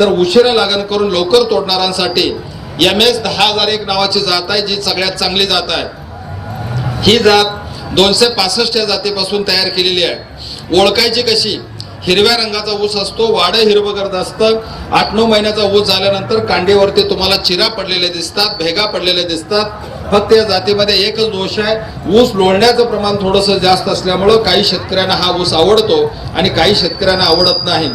तर उशिरा लागण करून लवकर तोडणाऱ्यांसाठी एम एस दहा हजार एक नावाची जात आहे जी सगळ्यात चांगली जात आहे. ही जात दोनशे पासष्ट या जातीपासून तयार केलेली आहे. ओळखायची कशी? हिरव्या रंगाचा ऊस असतो वाडं हिरवगर्द असतं. आठ नऊ महिन्याचा ऊस झाल्यानंतर कांडीवरती तुम्हाला चिरा पडलेले दिसतात भेगा पडलेले दिसतात. फक्त या जातीमध्ये एकच दोष आहे. ऊस लोळण्याचं प्रमाण थोडंसं जास्त असल्यामुळं काही शेतकऱ्यांना हा ऊस आवडतो आणि काही शेतकऱ्यांना आवडत नाही.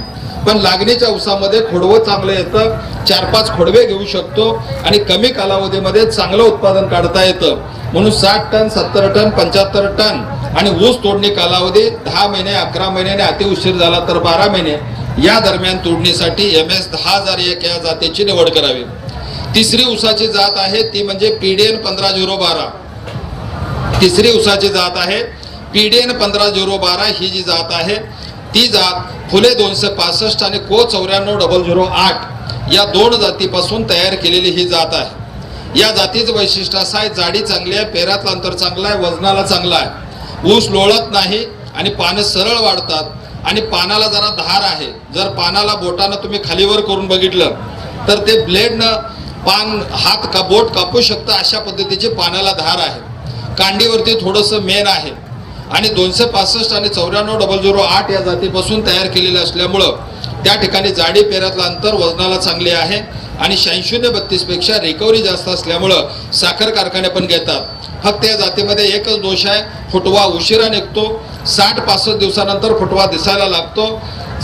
पण लागणीच्या ऊसामध्ये खोडवं चांगलं येतं. चार पाच खोडवे घेऊ शकतो आणि कमी कालावधीमध्ये चांगलं उत्पादन काढता येतं. म्हणून साठ टन सत्तर टन पंच्याहत्तर टन आणि ऊस तोडणी कालावधी दहा महिने अकरा महिने अति उशीर झाला तर बारा महिने. या दरम्यान तोडणीसाठी एम एस दहा हजार एक या जातीची निवड करावी. तिसरी ऊसाची जात आहे ती म्हणजे पीडीएन पंधरा झिरो बारा. तिसरी ऊसाची जात आहे पीडीएन पंधरा झिरो बारा ही जी जात आहे ती जात फुले दोनशे पासष्ट आणि को चौऱ्याण्णव डबल झिरो आठ या दोन जातीपासून तयार केलेली ही जात आहे. या जातीचं वैशिष्ट्य असं आहे जाडी चांगली आहे पेरातलं अंतर चांगलं आहे वजनाला चांगला आहे. ऊस लोळत नाही आणि पानं सरळ वाढतात आणि पानाला जरा धार आहे. जर पानाला बोटानं तुम्ही खालीवर करून बघितलं तर ते ब्लेडनं पान हात का बोट कापू शकतं अशा पद्धतीची पानाला धार आहे. कांडीवरती थोडंसं मेन आहे. आणि दोनशे पासष्ट आणि चौऱ्याण्णव डबल झिरो आठ या जातीपासून तयार केलेले असल्यामुळं त्या ठिकाणी जाडी पेरातलं अंतर वजनाला चांगले आहे आणि शहाऐंशी बत्तीसपेक्षा रिकव्हरी जास्त असल्यामुळं साखर कारखाने पण घेतात. फक्त या जातीमध्ये एकच दोष आहे फुटवा उशिरा निघतो साठ पासष्ट दिवसानंतर फुटवा दिसायला लागतो.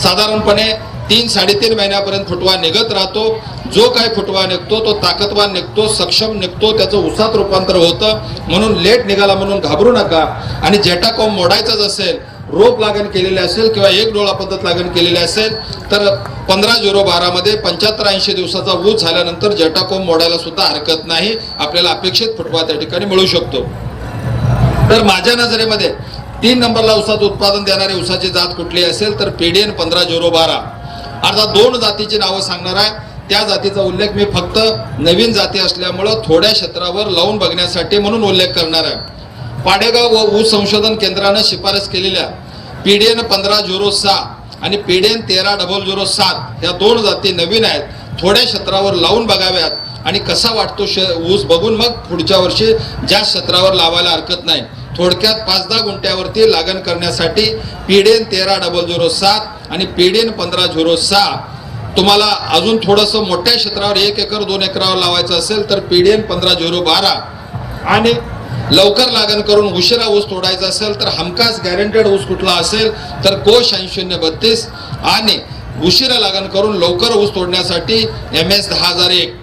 साधारणपणे तीन साडेतीन महिन्यापर्यंत फुटवा निघत राहतो. जो काही फुटवा निघतो तो ताकदवान निघतो सक्षम निघतो त्याचं उसात रूपांतर होतं. म्हणून लेट निघाला म्हणून घाबरू नका. आणि जेटाकॉम मोडायचाच असेल रोप लागण केलेले असेल किंवा एक डोळा पद्धत लागण केलेली असेल तर पंधरा झिरो बारामध्ये पंच्याहत्तर ऐंशी दिवसाचा ऊस झाल्यानंतर जेटाकॉम मोडायला सुद्धा हरकत नाही. आपल्याला अपेक्षित फुटवा त्या ठिकाणी मिळू शकतो. तर माझ्या नजरेमध्ये तीन नंबरला उसाचं उत्पादन देणारी उसाची जात कुठली असेल तर पीडीएन पंधरा झिरो बारा. अर्थात दोन जातीची नावं सांगणार आहे. त्या जातीचा उल्लेख मी फक्त नवीन जाती असल्यामुळं थोड्या क्षेत्रावर लावून बघण्यासाठी म्हणून उल्लेख करणार आहे. पाडेगाव व ऊस संशोधन केंद्रानं शिफारस केलेल्या पीडीएन पंधरा झिरो सहा आणि पीडीएन तेरा डबल झिरो सात या दोन जाती नवीन आहेत थोड्या क्षेत्रावर लावून बघाव्यात आणि कसा वाटतो श ऊस बघून मग पुढच्या वर्षी ज्या क्षेत्रावर लावायला हरकत नाही. थोडक्यात पाच दहा गुंठ्यावरती लागण करण्यासाठी पीडीएन तेरा डबल झिरो सात आणि पीडीएन पंधरा झिरो सहा तुम्हाला अजून थोडंसं मोठ्या क्षेत्रावर एक एकर दोन एकरावर लावायचं असेल तर पीडीएन पंधरा झिरो बारा आणि लवकर लागण करून उशिरा ऊस तोडायचा असेल तर हमखास गॅरंटेड ऊस कुठला असेल तर कोश शून्य बत्तीस आणि उशिरा लागण करून लवकर ऊस तोडण्यासाठी एम एस दहा हजार एक.